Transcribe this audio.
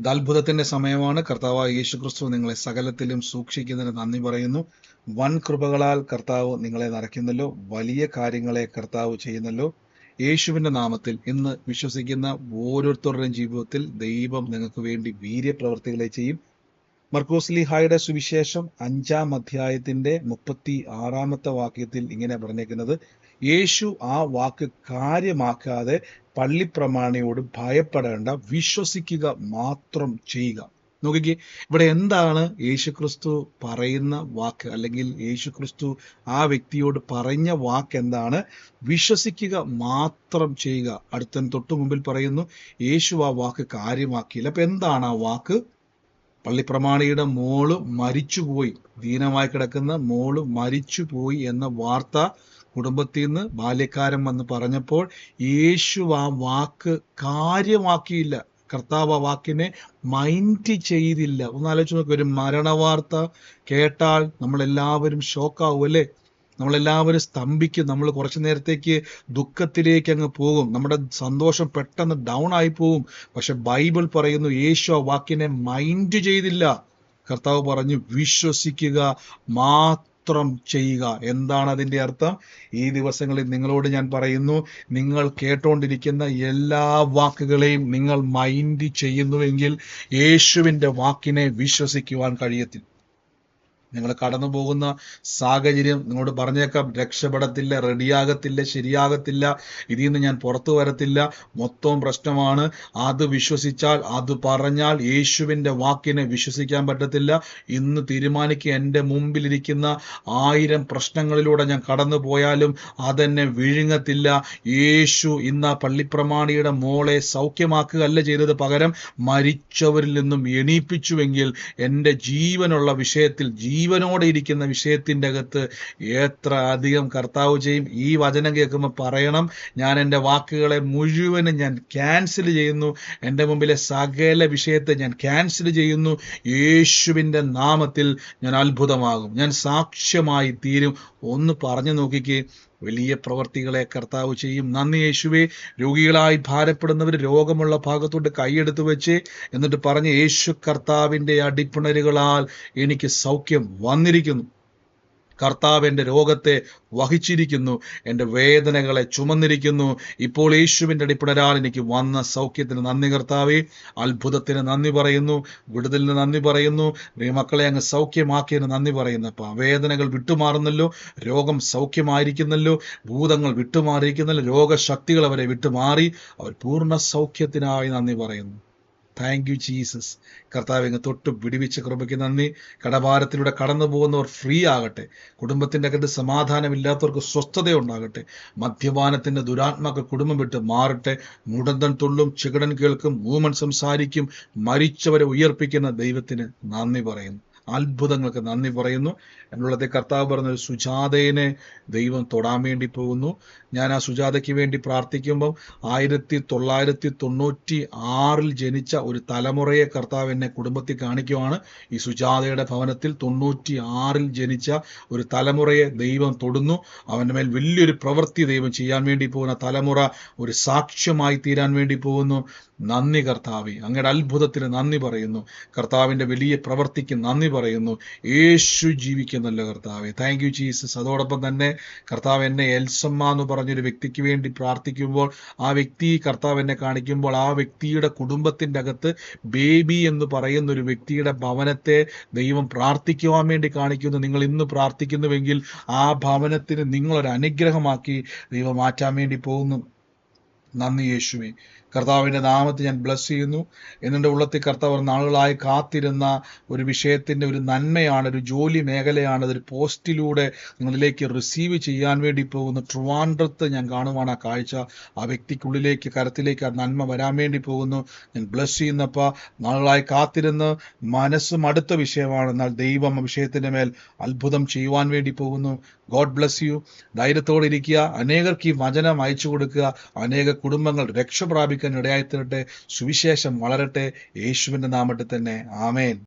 ഇത് അത്ഭുതത്തിന്റെ സമയമാണ് കർത്താവ് യേശു ക്രിസ്തു നിങ്ങളെ സകലത്തിലും സൂക്ഷിക്കുന്നതിന് നന്ദി പറയുന്നു. വൻ കൃപകളാൽ കർത്താവ് നിങ്ങളെ നിറയ്ക്കുന്നല്ലോ വലിയ കാര്യങ്ങളെ കർത്താവ് ചെയ്യുന്നല്ലോ. യേശുവിന്റെ നാമത്തിൽ ഇന്ന് വിശ്വസിക്കുന്ന ഓരോരുത്തരുടെയും ജീവിതത്തിൽ ദൈവം നിങ്ങൾക്ക് വേണ്ടി വീര്യപ്രവർത്തികളെ ചെയ്യും. മർക്കോസ്ലി ഹായുടെ സുവിശേഷം അഞ്ചാം അധ്യായത്തിന്റെ മുപ്പത്തി ആറാമത്തെ വാക്യത്തിൽ ഇങ്ങനെ പറഞ്ഞേക്കുന്നത് യേശു ആ വാക്ക് കാര്യമാക്കാതെ പള്ളിപ്രമാണിയോട് ഭയപ്പെടേണ്ട വിശ്വസിക്കുക മാത്രം ചെയ്യുക. നോക്കിക്കേ ഇവിടെ എന്താണ് യേശുക്രിസ്തു പറയുന്ന വാക്ക്? അല്ലെങ്കിൽ യേശുക്രിസ്തു ആ വ്യക്തിയോട് പറഞ്ഞ വാക്ക് എന്താണ്? വിശ്വസിക്കുക മാത്രം ചെയ്യുക. അടുത്ത തൊട്ടു മുമ്പിൽ പറയുന്നു യേശു ആ വാക്ക് കാര്യമാക്കിയില്ല. അപ്പൊ എന്താണ് ആ വാക്ക്? പള്ളിപ്രമാണിയുടെ മോൾ മരിച്ചുപോയി. ദീനമായി കിടക്കുന്ന മോൾ മരിച്ചുപോയി എന്ന വാർത്ത കുടുംബത്തിൽ നിന്ന് ബാല്യക്കാരൻ വന്ന് പറഞ്ഞപ്പോൾ യേശു ആ വാക്ക് കാര്യമാക്കിയില്ല. കർത്താവ് ആ വാക്കിനെ മൈൻഡ് ചെയ്തില്ല. ഒന്ന് ആലോചിച്ച് നോക്കുക ഒരു മരണവാർത്ത കേട്ടാൽ നമ്മളെല്ലാവരും ഷോക്കാവും അല്ലേ? നമ്മളെല്ലാവരും സ്തംഭിക്കും. നമ്മൾ കുറച്ചു നേരത്തേക്ക് ദുഃഖത്തിലേക്ക് അങ്ങ് പോകും. നമ്മുടെ സന്തോഷം പെട്ടെന്ന് ഡൗൺ ആയി പോകും പക്ഷെ ബൈബിൾ പറയുന്നു യേശു ആ വാക്കിനെ മൈൻഡ് ചെയ്തില്ല. കർത്താവ് പറഞ്ഞു വിശ്വസിക്കുക മാത്രം ചെയ്യുക. എന്താണ് അതിന്റെ അർത്ഥം? ഈ ദിവസങ്ങളിൽ നിങ്ങളോട് ഞാൻ പറയുന്നു നിങ്ങൾ കേട്ടോണ്ടിരിക്കുന്ന എല്ലാ വാക്കുകളെയും നിങ്ങൾ മൈൻഡ് ചെയ്യുന്നുവെങ്കിൽ യേശുവിന്റെ വാക്കിനെ വിശ്വസിക്കുവാൻ കഴിയത്തില്ല. നിങ്ങൾ കടന്നു പോകുന്ന സാഹചര്യം നിങ്ങളോട് പറഞ്ഞേക്കാം. രക്ഷപ്പെടത്തില്ല റെഡിയാകത്തില്ല ശരിയാകത്തില്ല. ഇതിൽ നിന്ന് ഞാൻ പുറത്തു വരത്തില്ല. മൊത്തം പ്രശ്നമാണ്. അത് വിശ്വസിച്ചാൽ അത് പറഞ്ഞാൽ യേശുവിന്റെ വാക്കിനെ വിശ്വസിക്കാൻ പറ്റത്തില്ല. ഇന്ന് തീരുമാനിക്കുക എന്റെ മുമ്പിലിരിക്കുന്ന ആയിരം പ്രശ്നങ്ങളിലൂടെ ഞാൻ കടന്നു പോയാലും അതെന്നെ വിഴുങ്ങത്തില്ല. യേശു ഇന്ന് ആ പള്ളിപ്രമാണിയുടെ മോളെ സൗഖ്യമാക്കുകയല്ല ചെയ്തത് പകരം മരിച്ചവരിൽ നിന്നും എണീപ്പിച്ചുവെങ്കിൽ എന്റെ ജീവനുള്ള വിഷയത്തിൽ ജീവനോടെ ഇരിക്കുന്ന വിഷയത്തിന്റെ അകത്ത് എത്ര അധികം കർത്താവ് ചെയ്യും? ഈ വചനം കേൾക്കുമ്പോൾ പറയണം ഞാൻ എന്റെ വാക്കുകളെ മുഴുവനും ഞാൻ ക്യാൻസൽ ചെയ്യുന്നു. എന്റെ മുമ്പിലെ സകല വിഷയത്തെ ഞാൻ ക്യാൻസൽ ചെയ്യുന്നു. യേശുവിന്റെ നാമത്തിൽ ഞാൻ അത്ഭുതമാകും. ഞാൻ സാക്ഷ്യമായി തീരും. ഒന്ന് പറഞ്ഞു നോക്കിക്കേ. വലിയ പ്രവർത്തികളെ കർത്താവ് ചെയ്യും. നന്ദി യേശുവേ. രോഗികളായി ഭാരപ്പെടുന്നവർ രോഗമുള്ള ഭാഗത്തോട്ട് കൈയെടുത്ത് വെച്ച് എന്നിട്ട് പറഞ്ഞ് യേശു കർത്താവിന്റെ അടിപ്പിണരുകളാൽ എനിക്ക് സൗഖ്യം വന്നിരിക്കുന്നു. കർത്താവ് എന്റെ രോഗത്തെ വഹിച്ചിരിക്കുന്നു എന്റെ വേദനകളെ ചുമന്നിരിക്കുന്നു. ഇപ്പോൾ യേശുവിന്റെ അടിപ്പിടരാൾ എനിക്ക് വന്ന സൗഖ്യത്തിന് നന്ദി കർത്താവെ. അത്ഭുതത്തിന് നന്ദി പറയുന്നു വിടുതലിന് നന്ദി പറയുന്നു. മക്കളെ അങ്ങ് സൗഖ്യമാക്കിയതിന് നന്ദി പറയുന്നു അപ്പം വേദനകൾ വിട്ടുമാറുന്നല്ലോ രോഗം സൗഖ്യമായിരിക്കുന്നല്ലോ ഭൂതങ്ങൾ വിട്ടുമാറിയിരിക്കുന്നല്ലോ രോഗശക്തികൾ അവരെ വിട്ടുമാറി അവർ പൂർണ സൗഖ്യത്തിനായി നന്ദി പറയുന്നു. താങ്ക് യു ജീസസ് കർത്താവ് ഇങ്ങ് തൊട്ട് വിടിവിച്ച കൃപയ്ക്ക് നന്ദി. കടഭാരത്തിലൂടെ കടന്നു പോകുന്നവർ ഫ്രീ ആകട്ടെ. കുടുംബത്തിന്റെ അകത്ത് സമാധാനമില്ലാത്തവർക്ക് സ്വസ്ഥത ഉണ്ടാകട്ടെ. മദ്യപാനത്തിന്റെ ദുരാത്മാക്കൾ കുടുംബം വിട്ട് മാറട്ടെ. മുടന്തൻ തുള്ളും ചികടൻ കേൾക്കും മൂമൻ സംസാരിക്കും മരിച്ചവരെ ഉയർപ്പിക്കുന്ന ദൈവത്തിന് നന്ദി പറയുന്നു. അത്ഭുതങ്ങൾക്ക് നന്ദി പറയുന്നു. എന്നുള്ളത് കർത്താവ് പറഞ്ഞ ഒരു സുജാതയെ ദൈവം തൊടാൻ വേണ്ടി പോകുന്നു. ഞാൻ ആ സുജാതയ്ക്ക് വേണ്ടി പ്രാർത്ഥിക്കുമ്പോൾ ആയിരത്തി തൊള്ളായിരത്തി തൊണ്ണൂറ്റി ആറിൽ ജനിച്ച ഒരു തലമുറയെ കർത്താവ് എന്നെ കുടുംബത്തിൽ കാണിക്കുവാണ്. ഈ സുജാതയുടെ ഭവനത്തിൽ തൊണ്ണൂറ്റി ആറിൽ ജനിച്ച ഒരു തലമുറയെ ദൈവം തൊടുന്നു. അവന്റെ മേൽ വലിയൊരു പ്രവൃത്തി ദൈവം ചെയ്യാൻ വേണ്ടി പോകുന്ന. തലമുറ ഒരു സാക്ഷ്യമായി തീരാൻ വേണ്ടി പോകുന്നു. നന്ദി കർത്താവ്. അങ്ങയുടെ അത്ഭുതത്തിന് നന്ദി പറയുന്നു. കർത്താവിന്റെ വലിയ പ്രവൃത്തിക്ക് നന്ദി പറയുന്നു. യേശു ജീവിക്കുന്നല്ലോ കർത്താവെ താങ്ക് യു ജീസസ് അതോടൊപ്പം തന്നെ കർത്താവ് എന്നെ എൽസമ്മ എന്ന് പറഞ്ഞൊരു വ്യക്തിക്ക് വേണ്ടി പ്രാർത്ഥിക്കുമ്പോൾ ആ വ്യക്തി കർത്താവ് എന്നെ കാണിക്കുമ്പോൾ ആ വ്യക്തിയുടെ കുടുംബത്തിന്റെ അകത്ത് ബേബി എന്ന് പറയുന്ന ഒരു വ്യക്തിയുടെ ഭവനത്തെ ദൈവം പ്രാർത്ഥിക്കുവാൻ വേണ്ടി കാണിക്കുന്നു. നിങ്ങൾ ഇന്ന് പ്രാർത്ഥിക്കുന്നുവെങ്കിൽ ആ ഭവനത്തിന് നിങ്ങളൊരു അനുഗ്രഹമാക്കി ദൈവം മാറ്റാൻ വേണ്ടി പോകുന്നു. നന്ദി യേശുവേ. കർത്താവിന്റെ നാമത്തെ ഞാൻ ബ്ലസ് ചെയ്യുന്നു. എന്നിന്റെ ഉള്ളത്തിൽ കർത്താവ് നാളുകളായി കാത്തിരുന്ന ഒരു വിഷയത്തിന്റെ ഒരു നന്മയാണ് ഒരു ജോലി മേഖലയാണ് അതൊരു പോസ്റ്റിലൂടെ നിങ്ങളിലേക്ക് റിസീവ് ചെയ്യാൻ വേണ്ടി പോകുന്ന ട്രിവാൻഡ്രത്ത് ഞാൻ കാണുവാണ് ആ കാഴ്ച ആ വ്യക്തിക്കുള്ളിലേക്ക് കരത്തിലേക്ക് ആ നന്മ വരാൻ വേണ്ടി പോകുന്നു. ഞാൻ ബ്ലസ് ചെയ്യുന്നപ്പോൾ നാളുകളായി കാത്തിരുന്ന് മനസ്സും അടുത്ത വിഷയമാണ്. എന്നാൽ ദൈവം ആ വിഷയത്തിന്റെ മേൽ അത്ഭുതം ചെയ്യുവാൻ വേണ്ടി പോകുന്നു. ഗോഡ് ബ്ലസ് യു ധൈര്യത്തോടെ ഇരിക്കുക. അനേകർക്ക് ഈ വചനം അയച്ചു കൊടുക്കുക. അനേക കുടുംബങ്ങൾ രക്ഷ പ്രാപിക്കാൻ ഇടയായിത്തീരട്ടെ. സുവിശേഷം വളരട്ടെ. യേശുവിന്റെ നാമത്തിൽ തന്നെ. ആമേൻ.